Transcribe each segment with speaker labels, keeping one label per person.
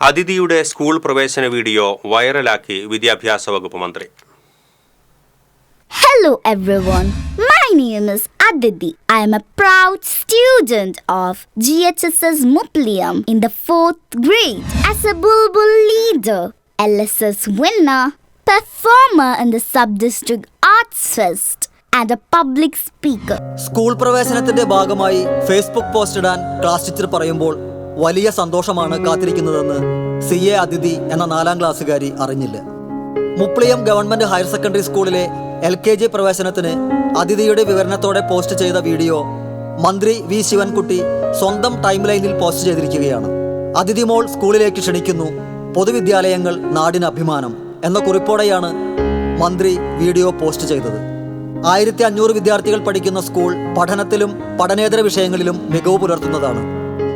Speaker 1: അതിഥിയുടെ school പ്രവേശന video വൈറലാക്കി വിദ്യാഭ്യാസ വകുപ്പ് മന്ത്രി.
Speaker 2: Hello everyone my name is Athidhi I am a proud student of G Mupliyam in the fourth grade as a bulbul leader L winner performer in the sub district arts and a public speaker
Speaker 3: school പ്രവേശനത്തിന്റെ ഭാഗമായി Facebook post ഇടാൻ class teacher പറയുമ്പോൾ വലിയ സന്തോഷമാണ് കാത്തിരിക്കുന്നതെന്ന് C A അതിഥി എന്ന നാലാം ക്ലാസ്സുകാരി അറിഞ്ഞില്ല. മുപ്ലിയം ഗവൺമെന്റ് ഹയർ സെക്കൻഡറി സ്കൂളിലെ എൽ കെ ജി പ്രവേശനത്തിന് അതിഥിയുടെ വിവരണത്തോടെ പോസ്റ്റ് ചെയ്ത വീഡിയോ മന്ത്രി വി ശിവൻകുട്ടി സ്വന്തം ടൈം ലൈനിൽ പോസ്റ്റ് ചെയ്തിരിക്കുകയാണ്. അതിഥി മോൾ സ്കൂളിലേക്ക് ക്ഷണിക്കുന്നു പൊതുവിദ്യാലയങ്ങൾ നാടിന് അഭിമാനം എന്ന കുറിപ്പോടെയാണ് മന്ത്രി വീഡിയോ പോസ്റ്റ് ചെയ്തത്. ആയിരത്തി അഞ്ഞൂറ് വിദ്യാർത്ഥികൾ പഠിക്കുന്ന സ്കൂൾ പഠനത്തിലും പഠനേതര വിഷയങ്ങളിലും മികവ് പുലർത്തുന്നതാണ്.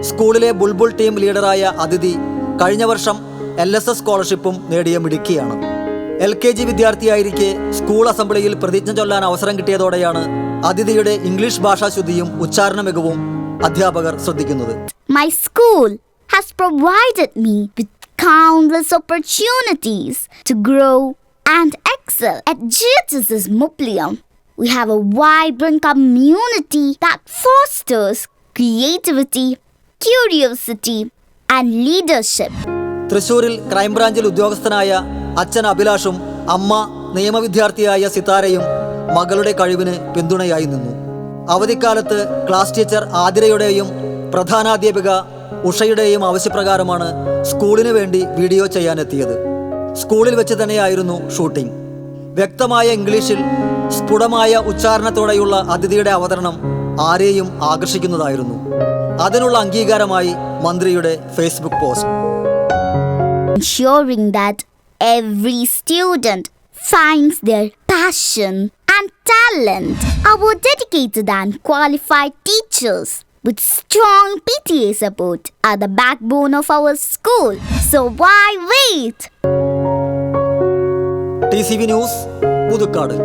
Speaker 3: സ്കൂളിലെ ബുൾബുൾ ടീം ലീഡറായ അതിഥി കഴിഞ്ഞ വർഷം എൽ എസ് എസ് സ്കോളർഷിപ്പും നേടിയ മിടുക്കിയാണ് എൽ കെ ജി വിദ്യാർത്ഥിയായിരിക്കെ സ്കൂൾ അസംബ്ലിയിൽ പ്രതിജ്ഞ ചൊല്ലാൻ അവസരം കിട്ടിയതോടെയാണ് അതിഥിയുടെ ഇംഗ്ലീഷ് ഭാഷാശുദ്ധിയും ഉച്ചാരണ മികവും അധ്യാപകർ ശ്രദ്ധിക്കുന്നത്
Speaker 2: my school has provided me with countless opportunities to grow and excel at GHSS Muplium. We have a vibrant community that fosters creativity, curiosity, and leadership.
Speaker 3: തൃശൂരിൽ ക്രൈംബ്രാഞ്ചിൽ ഉദ്യോഗസ്ഥനായ അച്ഛൻ അഭിലാഷും അമ്മ നിയമവിദ്യാർത്ഥിയായ സിതാരയും മകളുടെ കഴിവിന് പിന്തുണയായി നിന്നു. അവധിക്കാലത്ത് ക്ലാസ് ടീച്ചർ ആതിരയുടെയും പ്രധാനാധ്യാപിക ഉഷയുടെയും ആവശ്യപ്രകാരമാണ് സ്കൂളിന് വേണ്ടി വീഡിയോ ചെയ്യാനെത്തിയത്. സ്കൂളിൽ വെച്ച് തന്നെയായിരുന്നു ഷൂട്ടിംഗ്. വ്യക്തമായ ഇംഗ്ലീഷിൽ സ്ഫുടമായ ഉച്ചാരണത്തോടെയുള്ള അതിഥിയുടെ അവതരണം ആരെയും ആകർഷിക്കുന്നതായിരുന്നു അതിനുള്ള അംഗീകാരമായി മന്ത്രിയുടെ Facebook post
Speaker 2: ensuring that every student finds their passion and talent. Our dedicated and qualified teachers with strong PTA support are the backbone of our school. So why wait?
Speaker 3: T C V news Puthukkad